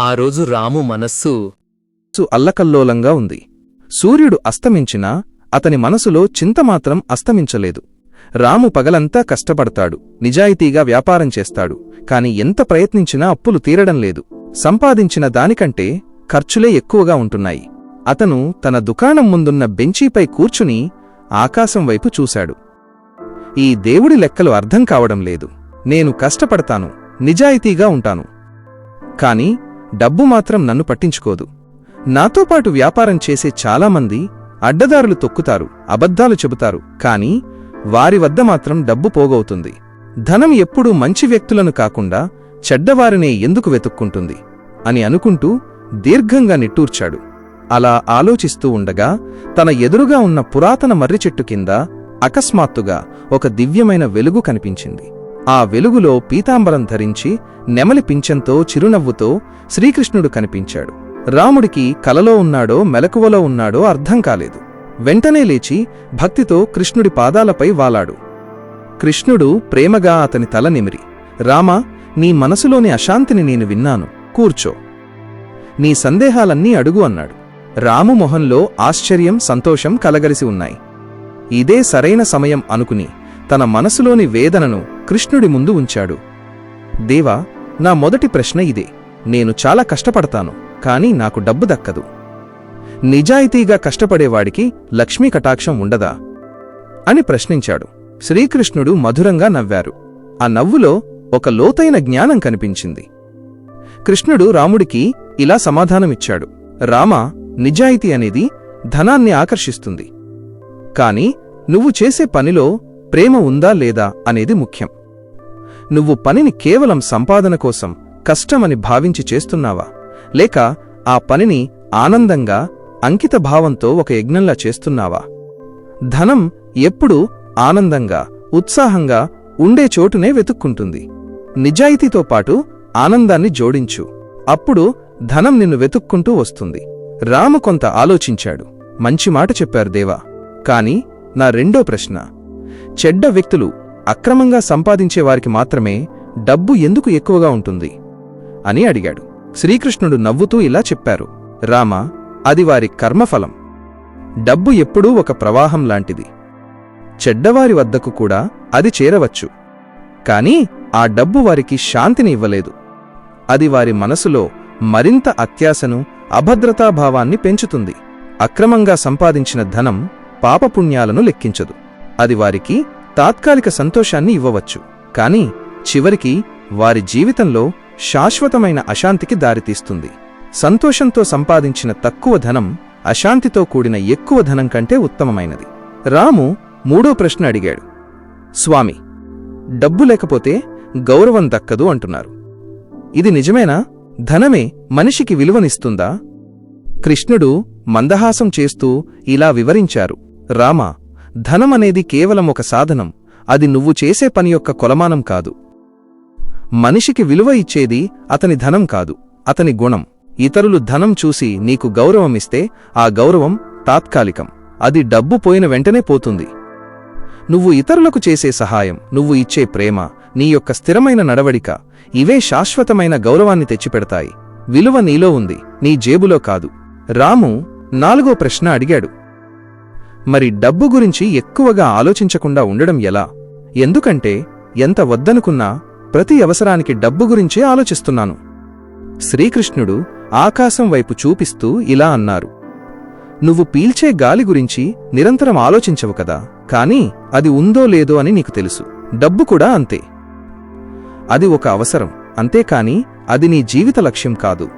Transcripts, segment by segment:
ఆ రోజు రాము మనస్సు అల్లకల్లోలంగా ఉంది. సూర్యుడు అస్తమించినా అతని మనసులో చింతమాత్రం అస్తమించలేదు. రాము పగలంతా కష్టపడతాడు నిజాయితీగా వ్యాపారం చేస్తాడు కాని ఎంత ప్రయత్నించినా అప్పులు తీరడం లేదు. సంపాదించిన దానికంటే ఖర్చులే ఎక్కువగా ఉంటున్నాయి. అతను తన దుకాణం ముందున్న బెంచీపై కూర్చుని ఆకాశం వైపు చూశాడు. ఈ దేవుడి లెక్కలు అర్థం కావడం లేదు. నేను కష్టపడతాను నిజాయితీగా ఉంటాను. కాని డబ్బు మాత్రం నన్ను పట్టించుకోదు. నాతో పాటు వ్యాపారం చేసే చాలామంది అడ్డదారులు తొక్కుతారు అబద్ధాలు చెబుతారు కాని వారి వద్ద మాత్రం డబ్బు పోగవుతుంది. ధనం ఎప్పుడూ మంచి వ్యక్తులను కాకుండా చెడ్డవారినే ఎందుకు వెతుక్కుంటుంది? అని అనుకుంటూ దీర్ఘంగా నిట్టూర్చాడు. అలా ఆలోచిస్తూ ఉండగా తన ఎదురుగా ఉన్న పురాతన మర్రి చెట్టు కింద అకస్మాత్తుగా ఒక దివ్యమైన వెలుగు కనిపించింది. ఆ వెలుగులో పీతాంబరం ధరించి నెమలి పింఛంతో చిరునవ్వుతో శ్రీకృష్ణుడు కనిపించాడు. రాముడికి కలలో ఉన్నాడో మెలకువలో ఉన్నాడో అర్థం కాలేదు. వెంటనే లేచి భక్తితో కృష్ణుడి పాదాలపై వాలాడు. కృష్ణుడు ప్రేమగా అతని తల నిమిరి రామా నీ మనసులోని అశాంతిని నేను విన్నాను కూర్చో. నీ సందేహాలన్నీ అడుగు అన్నాడు. రాము మొహంలో ఆశ్చర్యం సంతోషం కలగలిసి ఉన్నాయి. ఇదే సరైన సమయం అనుకుని తన మనసులోని వేదనను కృష్ణుడి ముందు ఉంచాడు. దేవా నా మొదటి ప్రశ్న ఇదే. నేను చాలా కష్టపడతాను కాని నాకు డబ్బు దక్కదు. నిజాయితీగా కష్టపడేవాడికి లక్ష్మీ కటాక్షం ఉండదా? అని ప్రశ్నించాడు. శ్రీకృష్ణుడు మధురంగా నవ్వారు. ఆ నవ్వులో ఒక లోతైన జ్ఞానం కనిపించింది. కృష్ణుడు రాముడికి ఇలా సమాధానమిచ్చాడు. రామ నిజాయితీ అనేది ధనాన్ని ఆకర్షిస్తుంది. కాని నువ్వు చేసే పనిలో ప్రేమ ఉందా లేదా అనేది ముఖ్యం. నువ్వు పనిని కేవలం సంపాదన కోసం కష్టమని భావించి చేస్తున్నావా? లేక ఆ పనిని ఆనందంగా అంకిత భావంతో ఒక యజ్ఞంలా చేస్తున్నావా? ధనం ఎప్పుడూ ఆనందంగా ఉత్సాహంగా ఉండే చోటునే వెతుక్కుంటుంది. నిజాయితీతో పాటు ఆనందాన్ని జోడించు. అప్పుడు ధనం నిన్ను వెతుక్కుంటూ వస్తుంది. రాము కొంత ఆలోచించాడు. మంచి మాట చెప్పారు దేవా. కాని నా రెండో ప్రశ్న. చెడ్డ వ్యక్తులు అక్రమంగా సంపాదించేవారికి మాత్రమే డబ్బు ఎందుకు ఎక్కువగా ఉంటుంది? అని అడిగాడు. శ్రీకృష్ణుడు నవ్వుతూ ఇలా చెప్పారు. రామ అది వారి కర్మఫలం. డబ్బు ఎప్పుడూ ఒక ప్రవాహం లాంటిది. చెడ్డవారి వద్దకు కూడా అది చేరవచ్చు. కాని ఆ డబ్బు వారికి శాంతిని ఇవ్వలేదు. అది వారి మనసులో మరింత అత్యాశను అభద్రతాభావాన్ని పెంచుతుంది. అక్రమంగా సంపాదించిన ధనం పాపపుణ్యాలను లెక్కించదు. అది వారికి తాత్కాలిక సంతోషాన్ని ఇవ్వవచ్చు. కాని చివరికి వారి జీవితంలో శాశ్వతమైన అశాంతికి దారితీస్తుంది. సంతోషంతో సంపాదించిన తక్కువ ధనం అశాంతితో కూడిన ఎక్కువ ధనం కంటే ఉత్తమమైనది. రాము మూడో ప్రశ్న అడిగాడు. స్వామి డబ్బు లేకపోతే గౌరవం దక్కదు అంటున్నారు. ఇది నిజమేనా? ధనమే మనిషికి విలువనిస్తుందా? కృష్ణుడు మందహాసం చేస్తూ ఇలా వివరించారు. రామా ధనమనేది కేవలం ఒక సాధనం. అది నువ్వు చేసే పని యొక్క కొలమానం కాదు. మనిషికి విలువ ఇచ్చేది అతని ధనం కాదు అతని గుణం. ఇతరులు ధనం చూసి నీకు గౌరవమిస్తే ఆ గౌరవం తాత్కాలికం. అది డబ్బు పోయిన వెంటనే పోతుంది. నువ్వు ఇతరులకు చేసే సహాయం నువ్వు ఇచ్చే ప్రేమ నీ యొక్క స్థిరమైన నడవడిక ఇవే శాశ్వతమైన గౌరవాన్ని తెచ్చిపెడతాయి. విలువ నీలో ఉంది నీ జేబులో కాదు. రాము నాలుగో ప్రశ్న అడిగాడు. మరి డబ్బు గురించి ఎక్కువగా ఆలోచించకుండా ఉండడం ఎలా? ఎందుకంటే ఎంత వద్దనుకున్నా ప్రతి అవసరానికి డబ్బు గురించే ఆలోచిస్తున్నాను. శ్రీకృష్ణుడు ఆకాశం వైపు చూపిస్తూ ఇలా అన్నారు. నువ్వు పీల్చే గాలి గురించి నిరంతరం ఆలోచించవు కదా కానీ అది ఉందో లేదో అని నీకు తెలుసు. డబ్బు కూడా అంతే. అది ఒక అవసరం అంతేకాని అది నీ జీవిత లక్ష్యం కాదు.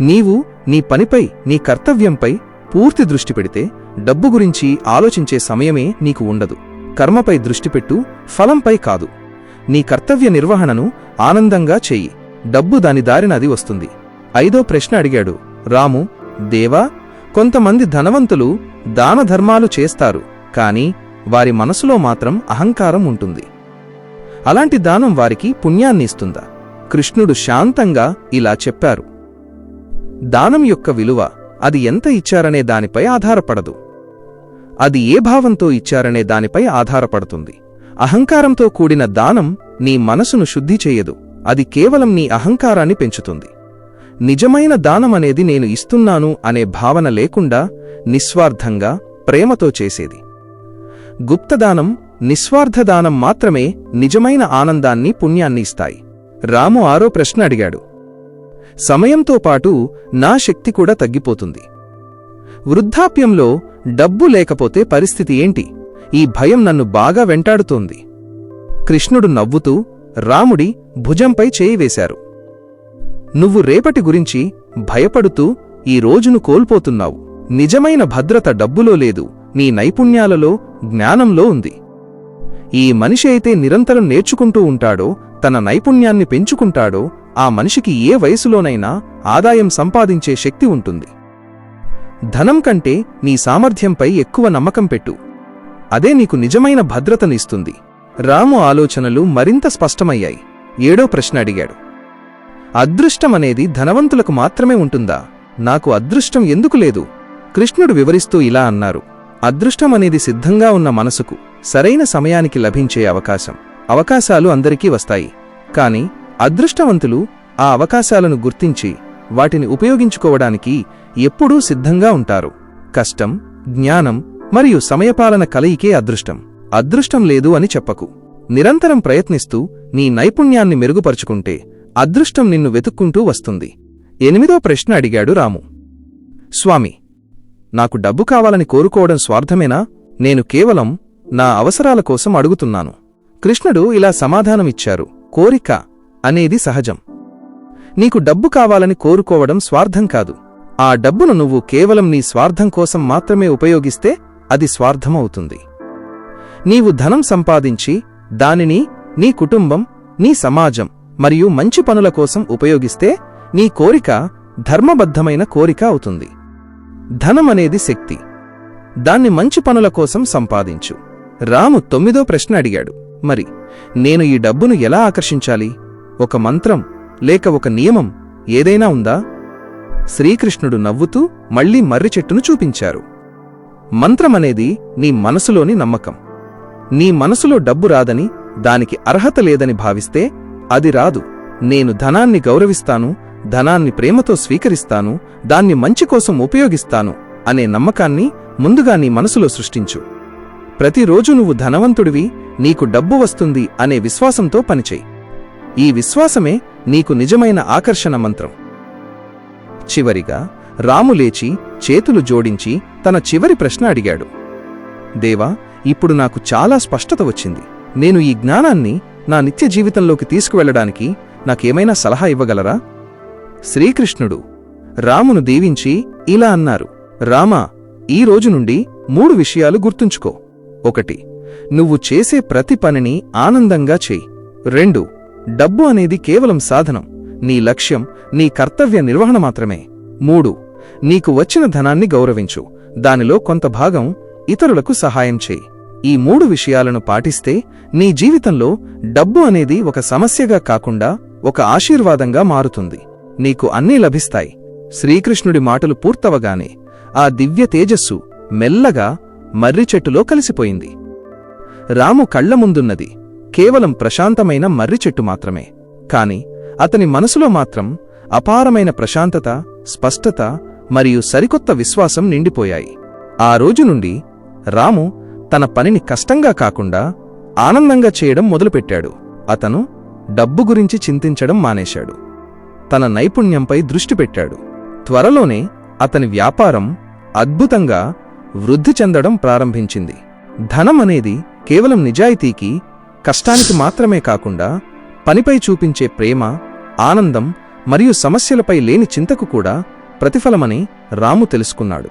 నీవు నీ పనిపై నీ కర్తవ్యంపై పూర్తి దృష్టి పెడితే డబ్బు గురించి ఆలోచించే సమయమే నీకు ఉండదు. కర్మపై దృష్టిపెట్టు ఫలంపై కాదు. నీ కర్తవ్య నిర్వహణను ఆనందంగా చెయ్యి డబ్బు దాని దారిన అది వస్తుంది. ఐదో ప్రశ్న అడిగాడు. రాము దేవా కొంతమంది ధనవంతులు దానధర్మాలు చేస్తారు కాని వారి మనసులో మాత్రం అహంకారం ఉంటుంది. అలాంటి దానం వారికి పుణ్యాన్ని ఇస్తుందా? కృష్ణుడు శాంతంగా ఇలా చెప్పారు. దానం యొక్క విలువ అది ఎంత ఇచ్చారనే దానిపై ఆధారపడదు. అది ఏ భావంతో ఇచ్చారనే దానిపై ఆధారపడుతుంది. అహంకారంతో కూడిన దానం నీ మనసును శుద్ధి చేయదు. అది కేవలం నీ అహంకారాన్ని పెంచుతుంది. నిజమైన దానమనేది నేను ఇస్తున్నాను అనే భావన లేకుండా నిస్వార్థంగా ప్రేమతో చేసేది. గుప్తదానం నిస్వార్థదానం మాత్రమే నిజమైన ఆనందాన్ని పుణ్యాన్ని ఇస్తాయి. రాము ఆరో ప్రశ్న అడిగాడు. సమయంతో పాటు నా శక్తి కూడా తగ్గిపోతుంది. వృద్ధాప్యంలో డబ్బు లేకపోతే పరిస్థితి ఏంటి? ఈ భయం నన్ను బాగా వెంటాడుతోంది. కృష్ణుడు నవ్వుతూ రాముడి భుజంపై చేయి వేశారు. నువ్వు రేపటి గురించి భయపడుతూ ఈ రోజును కోల్పోతున్నావు. నిజమైన భద్రత డబ్బులో లేదు. నీ నైపుణ్యాలలో జ్ఞానంలో ఉంది. ఈ మనిషి అయితే నిరంతరం నేర్చుకుంటూ ఉంటాడో తన నైపుణ్యాన్ని పెంచుకుంటాడో ఆ మనిషికి ఏ వయసులోనైనా ఆదాయం సంపాదించే శక్తి ఉంటుంది. ధనం కంటే నీ సామర్థ్యంపై ఎక్కువ నమ్మకం పెట్టు. అదే నీకు నిజమైన భద్రతనిస్తుంది. రాము ఆలోచనలు మరింత స్పష్టమయ్యాయి. ఏడో ప్రశ్న అడిగాడు. అదృష్టమనేది ధనవంతులకు మాత్రమే ఉంటుందా? నాకు అదృష్టం ఎందుకు లేదు? కృష్ణుడు వివరిస్తూ ఇలా అన్నారు. అదృష్టమనేది సిద్ధంగా ఉన్న మనసుకు సరైన సమయానికి లభించే అవకాశం. అవకాశాలు అందరికీ వస్తాయి. కాని అదృష్టవంతులు ఆ అవకాశాలను గుర్తించి వాటిని ఉపయోగించుకోవడానికి ఎప్పుడూ సిద్ధంగా ఉంటారు. కష్టం జ్ఞానం మరియు సమయపాలన కలయికే అదృష్టం. అదృష్టం లేదు అని చెప్పకు. నిరంతరం ప్రయత్నిస్తూ నీ నైపుణ్యాన్ని మెరుగుపరుచుకుంటే అదృష్టం నిన్ను వెతుక్కుంటూ వస్తుంది. ఎనిమిదో ప్రశ్న అడిగాడు రాము. స్వామి నాకు డబ్బు కావాలని కోరుకోవడం స్వార్థమేనా? నేను కేవలం నా అవసరాల కోసం అడుగుతున్నాను. కృష్ణుడు ఇలా సమాధానమిచ్చారు. కోరిక అనేది సహజం. నీకు డబ్బు కావాలని కోరుకోవడం స్వార్థం కాదు. ఆ డబ్బును నువ్వు కేవలం నీ స్వార్థం కోసం మాత్రమే ఉపయోగిస్తే అది స్వార్థమవుతుంది. నీవు ధనం సంపాదించి దానిని నీ కుటుంబం నీ సమాజం మరియు మంచి పనుల కోసం ఉపయోగిస్తే నీ కోరిక ధర్మబద్ధమైన కోరిక అవుతుంది. ధనమనేది శక్తి. దాన్ని మంచి పనుల కోసం సంపాదించు. రాము తొమ్మిదో ప్రశ్న అడిగాడు. మరి నేను ఈ డబ్బును ఎలా ఆకర్షించాలి? ఒక మంత్రం లేక ఒక నియమం ఏదైనా ఉందా? శ్రీకృష్ణుడు నవ్వుతూ మళ్ళీ మర్రి చెట్టును చూపించారు. మంత్రమనేది నీ మనసులోని నమ్మకం. నీ మనసులో డబ్బు రాదని దానికి అర్హత లేదని భావిస్తే అది రాదు. నేను ధనాన్ని గౌరవిస్తాను ధనాన్ని ప్రేమతో స్వీకరిస్తాను దాన్ని మంచి కోసం ఉపయోగిస్తాను అనే నమ్మకాన్ని ముందుగా నీ మనసులో సృష్టించు. ప్రతిరోజు నువ్వు ధనవంతుడివి నీకు డబ్బు వస్తుంది అనే విశ్వాసంతో పనిచేయి. ఈ విశ్వాసమే నీకు నిజమైన ఆకర్షణ మంత్రం. చివరిగా రాము లేచి చేతులు జోడించి తన చివరి ప్రశ్న అడిగాడు. దేవా ఇప్పుడు నాకు చాలా స్పష్టత వచ్చింది. నేను ఈ జ్ఞానాన్ని నా నిత్య జీవితంలోకి తీసుకువెళ్ళడానికి నాకేమైనా సలహా ఇవ్వగలరా? శ్రీకృష్ణుడు రామును దీవించి ఇలా అన్నారు. రామా ఈ రోజు నుండి మూడు విషయాలు గుర్తుంచుకో. ఒకటి నువ్వు చేసే ప్రతి పనిని ఆనందంగా చేయి. రెండు డబ్బు అనేది కేవలం సాధనం. నీ లక్ష్యం నీ కర్తవ్య నిర్వహణ మాత్రమే. మూడు నీకు వచ్చిన ధనాన్ని గౌరవించు. దానిలో కొంత భాగం ఇతరులకు సహాయం చేయి. ఈ మూడు విషయాలను పాటిస్తే నీ జీవితంలో డబ్బు అనేది ఒక సమస్యగా కాకుండా ఒక ఆశీర్వాదంగా మారుతుంది. నీకు అన్నీ లభిస్తాయి. శ్రీకృష్ణుడి మాటలు పూర్తవగానే ఆ దివ్య తేజస్సు మెల్లగా మర్రి చెట్టులో కలిసిపోయింది. రాము కళ్ళ ముందున్నది. కేవలం ప్రశాంతమైన మర్రి చెట్టు మాత్రమే. కాని అతని మనసులో మాత్రం అపారమైన ప్రశాంతత స్పష్టత మరియు సరికొత్త విశ్వాసం నిండిపోయాయి. ఆ రోజు నుండి రాము తన పనిని కష్టంగా కాకుండా ఆనందంగా చేయడం మొదలుపెట్టాడు. అతను డబ్బు గురించి చింతించడం మానేశాడు. తన నైపుణ్యంపై దృష్టి పెట్టాడు. త్వరలోనే అతని వ్యాపారం అద్భుతంగా వృద్ధి చెందడం ప్రారంభించింది. ధనం అనేది కేవలం నిజాయితీకి కష్టానికి మాత్రమే కాకుండా పనిపై చూపించే ప్రేమ ఆనందం మరియు సమస్యలపై లేని చింతకు కూడా ప్రతిఫలమని రాము తెలుసుకున్నాడు.